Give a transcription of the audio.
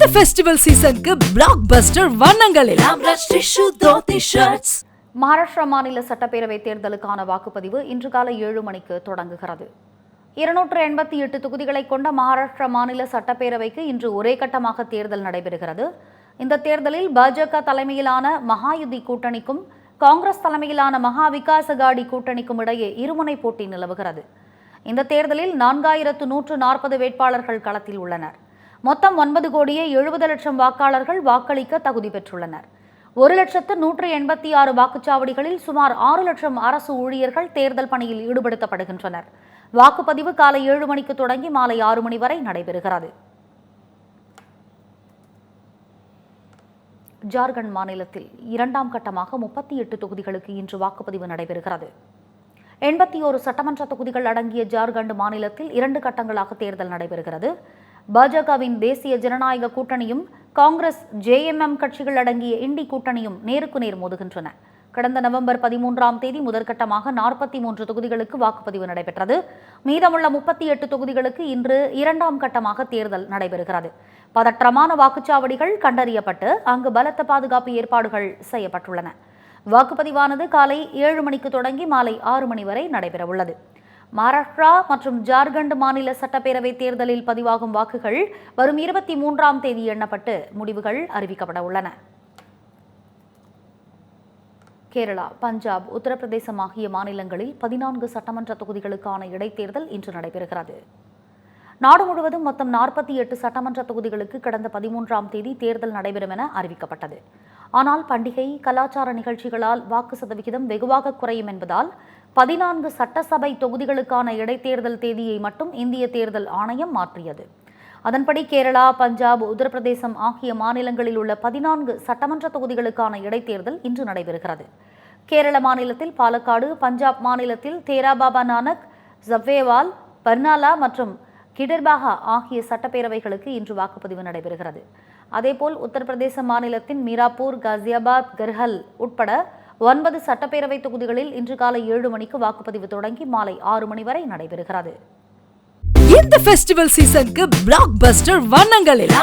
இந்த ஃபெஸ்டிவல் சீசனுக்கு பிளாக் பஸ்டர் வண்ணங்களில் மகாராஷ்டிரா மாநில சட்டப்பேரவை தேர்தலுக்கான வாக்குப்பதிவு இன்று காலை ஏழு மணிக்கு தொடங்குகிறது. இருநூற்று எண்பத்தி எட்டு தொகுதிகளை கொண்ட மகாராஷ்டிரா மாநில சட்டப்பேரவைக்கு இன்று ஒரே கட்டமாக தேர்தல் நடைபெறுகிறது. இந்த தேர்தலில் பாஜக தலைமையிலான மகாயுதி கூட்டணிக்கும் காங்கிரஸ் தலைமையிலான மகா விகாஸ் அகாடி கூட்டணிக்கும் இடையே இருமுனை போட்டி நிலவுகிறது. இந்த தேர்தலில் நான்காயிரத்து நூற்று நாற்பது வேட்பாளர்கள் களத்தில் உள்ளனர். மொத்தம் ஒன்பது கோடியே எழுபது லட்சம் வாக்காளர்கள் வாக்களிக்க தகுதி பெற்றுள்ளனர். ஒரு லட்சத்து நூற்று எண்பத்தி ஆறு வாக்குச்சாவடிகளில் சுமார் ஆறு லட்சம் அரசு ஊழியர்கள் தேர்தல் பணியில் ஈடுபடுத்தப்படுகின்றனர். வாக்குப்பதிவு காலை ஏழு மணிக்கு தொடங்கி மாலை ஆறு மணி வரை நடைபெறுகிறது. ஜார்க்கண்ட் மாநிலத்தில் இரண்டாம் கட்டமாக முப்பத்தி எட்டு தொகுதிகளுக்கு இன்று வாக்குப்பதிவு நடைபெறுகிறது. எண்பத்தி ஒரு சட்டமன்ற தொகுதிகள் அடங்கிய ஜார்க்கண்ட் மாநிலத்தில் இரண்டு கட்டங்களாக தேர்தல் நடைபெறுகிறது. பாஜகவின் தேசிய ஜனநாயக கூட்டணியும் காங்கிரஸ் ஜேஎம்எம் கட்சிகள் அடங்கிய இண்டி கூட்டணியும் நேருக்கு நேர் மோதுகின்றன. கடந்த நவம்பர் பதிமூன்றாம் தேதி முதற்கட்டமாக நாற்பத்தி மூன்று தொகுதிகளுக்கு வாக்குப்பதிவு நடைபெற்றது. மீதமுள்ள முப்பத்தி எட்டு தொகுதிகளுக்கு இன்று இரண்டாம் கட்டமாக தேர்தல் நடைபெறுகிறது. பதற்றமான வாக்குச்சாவடிகள் கண்டறியப்பட்டு அங்கு பலத்த பாதுகாப்பு ஏற்பாடுகள் செய்யப்பட்டுள்ளன. வாக்குப்பதிவானது காலை ஏழு மணிக்கு தொடங்கி மாலை ஆறு மணி வரை நடைபெறவுள்ளது. மகாராஷ்டிரா மற்றும் ஜார்க்கண்ட் மாநில சட்டப்பேரவை தேர்தலில் பதிவாகும் வாக்குகள் வரும் இருபத்தி மூன்றாம் தேதி எண்ணப்பட்டு முடிவுகள் அறிவிக்கப்பட உள்ளன. கேரளா பஞ்சாப் உத்தரப்பிரதேசம் ஆகிய மாநிலங்களில் பதினான்கு சட்டமன்ற தொகுதிகளுக்கான இடைத்தேர்தல் இன்று நடைபெறுகிறது. நாடு முழுவதும் மொத்தம் நாற்பத்தி எட்டு சட்டமன்ற தொகுதிகளுக்கு கடந்த பதிமூன்றாம் தேதி தேர்தல் நடைபெறும் என அறிவிக்கப்பட்டது. ஆனால் பண்டிகை கலாச்சார நிகழ்ச்சிகளால் வாக்கு சதவிகிதம் வெகுவாக குறையும் என்பதால் பதினான்கு சட்டசபை தொகுதிகளுக்கான இடைத்தேர்தல் தேதியை மட்டும் இந்திய தேர்தல் ஆணையம் மாற்றியது. அதன்படி கேரளா பஞ்சாப் உத்தரப்பிரதேசம் ஆகிய மாநிலங்களில் உள்ள பதினான்கு சட்டமன்ற தொகுதிகளுக்கான இடைத்தேர்தல் இன்று நடைபெறுகிறது. கேரள மாநிலத்தில் பாலக்காடு பஞ்சாப் மாநிலத்தில் தேராபாபா நானக் ஜவ்வேவால் பர்னாலா மற்றும் கிடர்பாகா ஆகிய சட்டப்பேரவைகளுக்கு இன்று வாக்குப்பதிவு நடைபெறுகிறது. அதேபோல் உத்தரப்பிரதேச மாநிலத்தின் மீராப்பூர் காசியாபாத் கர்ஹல் உட்பட ஒன்பது சட்டப்பேரவை தொகுதிகளில் இன்று காலை ஏழு மணிக்கு வாக்குப்பதிவு தொடங்கி மாலை ஆறு மணி வரை நடைபெறுகிறது. இந்த ஃபெஸ்டிவல் சீசனுக்கு பிளாக் பஸ்டர் வண்ணங்களில்